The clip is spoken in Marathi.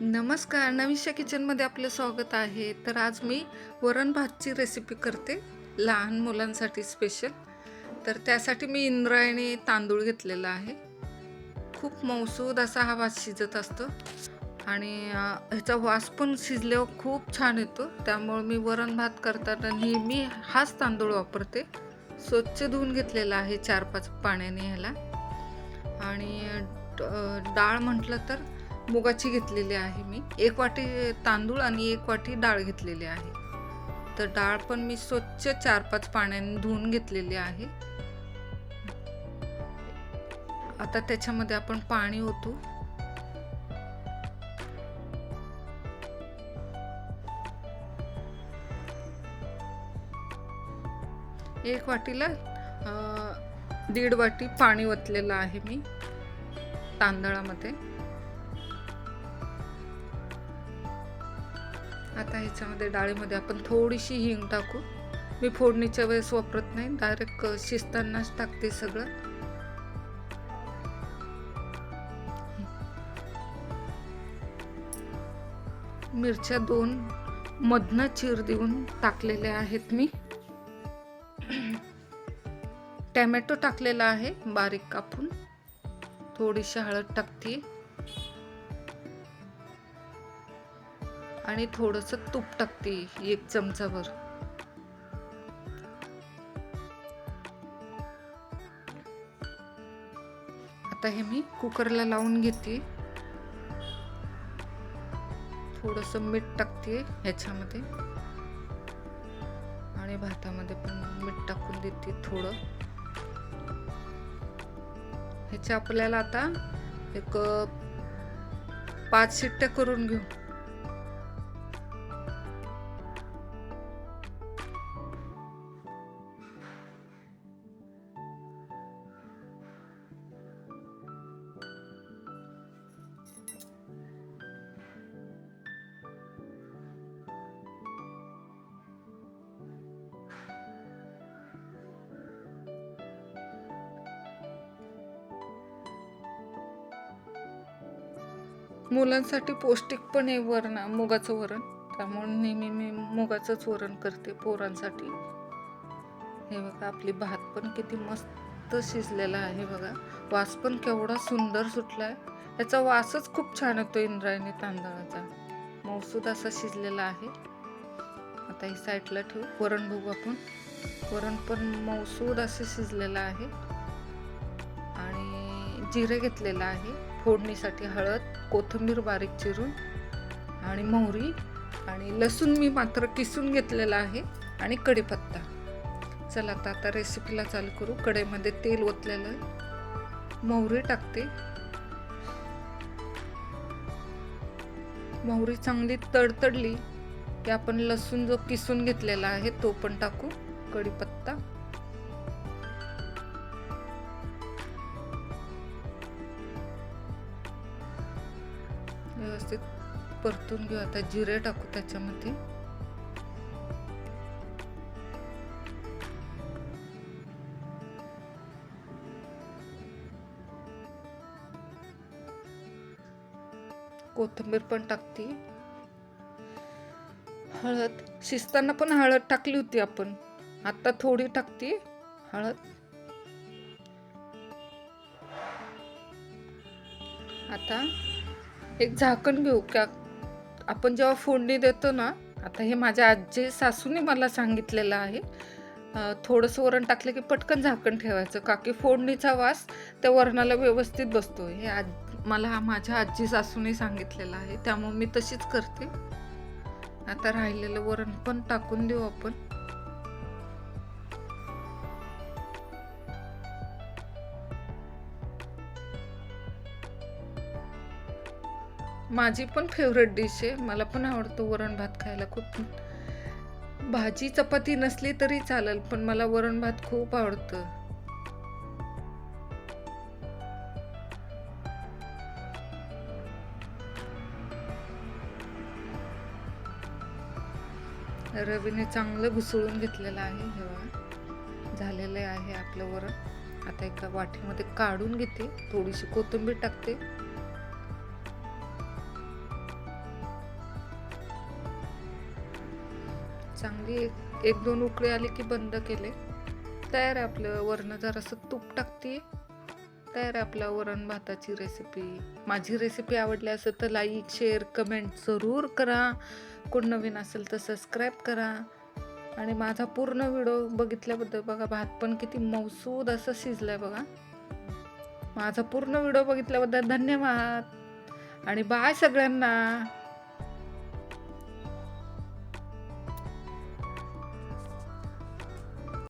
नमस्कार नविशा किचनमध्ये आपलं स्वागत आहे. तर आज मी वरण भातची रेसिपी करते लहान मुलांसाठी स्पेशल तर त्यासाठी मी इंद्रायणी तांदूळ घेतलेला आहे. खूप मौसूद असा हा भात शिजत असतो आणि ह्याचा वास पण शिजल्यावर खूप छान येतो. त्यामुळे मी वरण भात करताना नेहमी हाच तांदूळ वापरते. स्वच्छ धुवून घेतलेला आहे चार पाच पाण्याने ह्याला. आणि डाळ म्हटलं तर मुगाची घेतलेली आहे मी. एक वाटी तांदूळ आणि एक वाटी डाळ घेतलेली आहे. तर डाळ पण मी स्वच्छ चार पाच पाण्याने धुवून घेतलेली आहे. आता त्याच्यामध्ये आपण पाणी ओतू. एक वाटीला दीड वाटी पाणी ओतलेलं आहे मी तांदळामध्ये. आता ह्याच्यामध्ये डाळीमध्ये आपण थोडीशी हिंग टाकू. मी फोडणीच्या वेळेस वापरत नाही डायरेक्ट शिजतानाच टाकते सगळं. मिरच्या दोन मधनं चीर देऊन टाकलेल्या आहेत मी. टॅमॅटो टाकलेला आहे बारीक कापून. थोडीशी हळद टाकते. आणि थोडंसं तूप टाकते एक चमचाभर. आता हे मी कुकरला लावून घेते. थोडस मीठ टाकते ह्याच्यामध्ये. आणि भातामध्ये पण मीठ टाकून देते थोडं. ह्याच्या आपल्याला आता एक पाच शिट्ट्या करून घेऊ. मुलांसाठी पौष्टिक पण आहे वरण मुगाचं वरण. त्यामुळे नेहमी मी मुगाचंच वरण करते पोरांसाठी. हे बघा आपली भात पण किती मस्त शिजलेला आहे बघा. वास पण केवढा सुंदर सुटला आहे याचा वासच खूप छान येतो इंद्रायणी तांदळाचा. मौसूद असा शिजलेला आहे. आता ही साईडला ठेवू. वरण बघू आपण. वरण पण मौसूद असं शिजलेलं आहे. आणि जिरे घेतलेलं आहे. फोडणीसाठी हळद कोथिंबीर बारीक चिरून आणि मोहरी आणि लसूण मी मात्र किसून घेतलेला आहे आणि कढीपत्ता. चला आता आता रेसिपीला चालू करू. कढईमध्ये तेल ओतलेलं आहे मोहरी टाकते. मोहरी चांगली तडतडली की आपण लसूण जो किसून घेतलेला आहे तो पण टाकू. कढीपत्ता. परतून घेऊ. आता जिरे टाकू त्याच्यामध्ये. कोथिंबीर पण टाकते. हळद. शिजताना पण हळद टाकली होती आपण. आता थोडी टाकते हळद. आता एक झाकण घेऊ. का आपण जेव्हा फोडणी देतो ना आता हे माझ्या आजी सासूने मला सांगितलेलं आहे. थोडंसं वरण टाकलं की पटकन झाकण ठेवायचं. का की फोडणीचा वास त्या वरणाला व्यवस्थित बसतो. हे आज मला हा माझ्या आजी सासूने सांगितलेलं आहे. त्यामुळे मी तशीच करते. आता राहिलेलं वरण पण टाकून देऊ आपण. माझी पण फेवरेट डिश आहे. मला पण आवडतो वरण भात खायला खूप. भाजी चपाती नसली तरी चालेल पण मला वरण भात खूप आवडतं. रवीने चांगलं घुसळून घेतलेलं आहे हेवा झालेलं आहे आपलं वरण. आता एका वाटीमध्ये काढून घेते थोडीशी कोथिंबीर टाकते. चांगली एक एक दोन उकळी आली की बंद केले. तयार आहे आपलं वरण जरासं तूप टाकते. तयार आहे आपला वरण भाताची रेसिपी माझी रेसिपी आवडली असेल तर लाईक शेअर कमेंट जरूर करा. कोण नवीन असेल तर सबस्क्राईब करा. आणि माझा पूर्ण व्हिडिओ बघितल्याबद्दल बघा भात पण किती मौसूद असं शिजलाय बघा. माझा पूर्ण व्हिडिओ बघितल्याबद्दल धन्यवाद. आणि बाय सगळ्यांना.